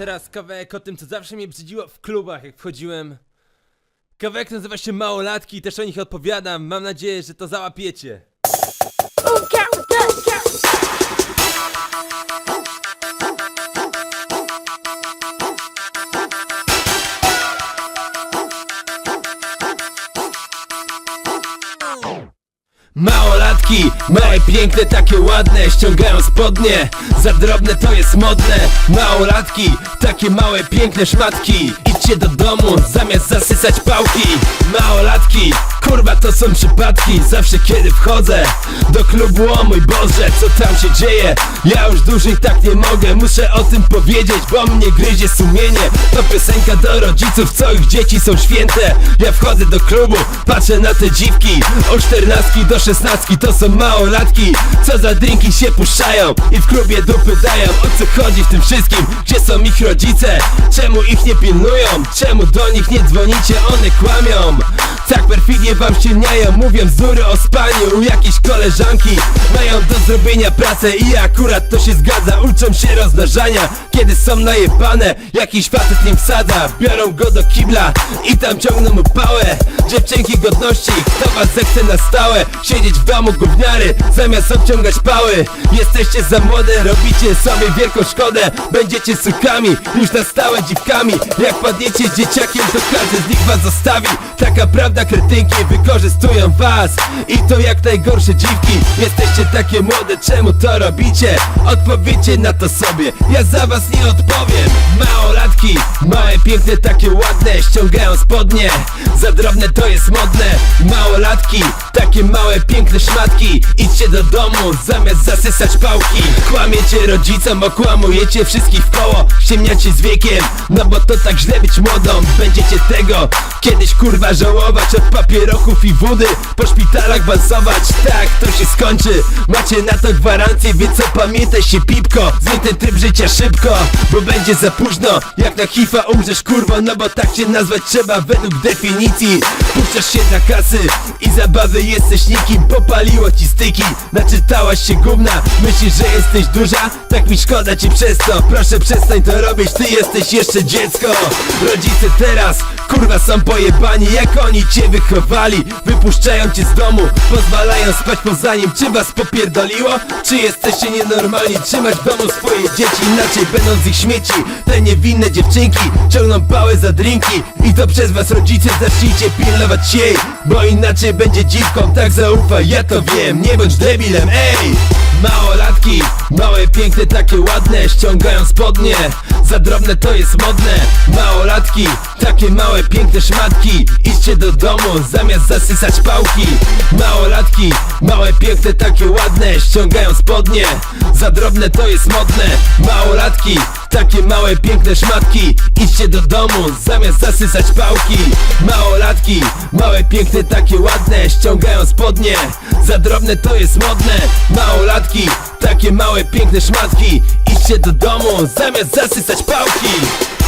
teraz kawałek o tym, co zawsze mnie brzydziło w klubach, jak wchodziłem. Kawałek nazywa się Małolatki i też o nich opowiadam. Mam nadzieję, że to załapiecie. Małolatki, małe piękne, takie ładne Ściągają spodnie, za drobne to jest modne. Małolatki, takie małe piękne szmatki. Idźcie do domu, zamiast zasysać pałki. Małolatki, kurwa to są przypadki Zawsze kiedy wchodzę do klubu, o mój Boże Co tam się dzieje? Ja już dłużej tak nie mogę Muszę o tym powiedzieć, bo mnie gryzie sumienie To piosenka do rodziców, co ich dzieci są święte Ja wchodzę do klubu, patrzę na te dziwki Od 14 do 16 to są małolatki Co za drinki się puszczają i w klubie dupy dają O co chodzi w tym wszystkim? Gdzie są ich rodzice? Czemu ich nie pilnują? Czemu do nich nie dzwonicie? One kłamią tak perfidnie wam ściemniają Mówią bzdury o spaniu. U jakiejś koleżanki Mają do zrobienia pracę i akurat to się zgadza. Uczą się rozmnażania, kiedy są najebane Jakiś facet nim wsadza, biorą go do kibla I tam ciągną mu pałę. Dziewczynki godności, kto was zechce na stałe. Siedzieć w domu gówniary, zamiast obciągać pały. Jesteście za młode, robicie sobie wielką szkodę. Będziecie sukami, już na stałe dziwkami. Jak padniecie z dzieciakiem, to każdy z nich was zostawi. Taka prawda, kretynki wykorzystują was. I to jak najgorsze dziwki. Jesteście takie młode, czemu to robicie? Odpowiedzcie na to sobie, ja za was nie odpowiem. Małolatki, małe, piękne, takie ładne Ściągają spodnie, za drobne to jest modne. Małolatki, takie małe, piękne szmatki. Idźcie do domu, zamiast zasysać pałki. Kłamiecie rodzicom, okłamujecie wszystkich w koło. Ściemniacie z wiekiem, no bo to tak źle być młodą. Będziecie tego kiedyś kurwa żałować. Od papieroków i wody po szpitalach balsować Tak, to się skończy, macie na to gwarancję Więc co pamiętaj się pipko, zmień ten tryb życia szybko Bo będzie za późno, jak na hifa umrzesz kurwo No bo tak cię nazwać trzeba według definicji. Puszczasz się na kasy i zabawy jesteś nikim Popaliło ci styki, naczytałaś się gówna Myślisz, że jesteś duża? Tak mi szkoda ci przez to. Proszę przestań to robić, ty jesteś jeszcze dziecko. Rodzice teraz, kurwa są pojebani Jak oni cię wychowali? Wypuszczają cię z domu, pozwalają spać poza nim. Czy was popierdoliło? Czy jesteście nienormalni? Trzymać w domu swoje dzieci? Inaczej będą z ich śmieci. Te niewinne dziewczynki ciągną pałę za drinki. I to przez was rodzice zacznijcie pilnować jej Bo inaczej będzie dziwką, tak zaufaj, ja to wiem. Nie bądź debilem, ej! Małolatki, małe, piękne, takie ładne Ściągają spodnie, za drobne to jest modne. Małolatki, takie małe, piękne szmatki. Idźcie do domu, zamiast zasysać pałki. Małolatki, małe, piękne, takie ładne Ściągają spodnie, za drobne to jest modne. Małolatki, takie małe, piękne szmatki. Idźcie do domu, zamiast zasysać pałki. Małolatki, małe, piękne, takie ładne Ściągają spodnie, za drobne to jest modne. Małolatki, takie małe, piękne szmatki. Idźcie do domu, zamiast zasysać pałki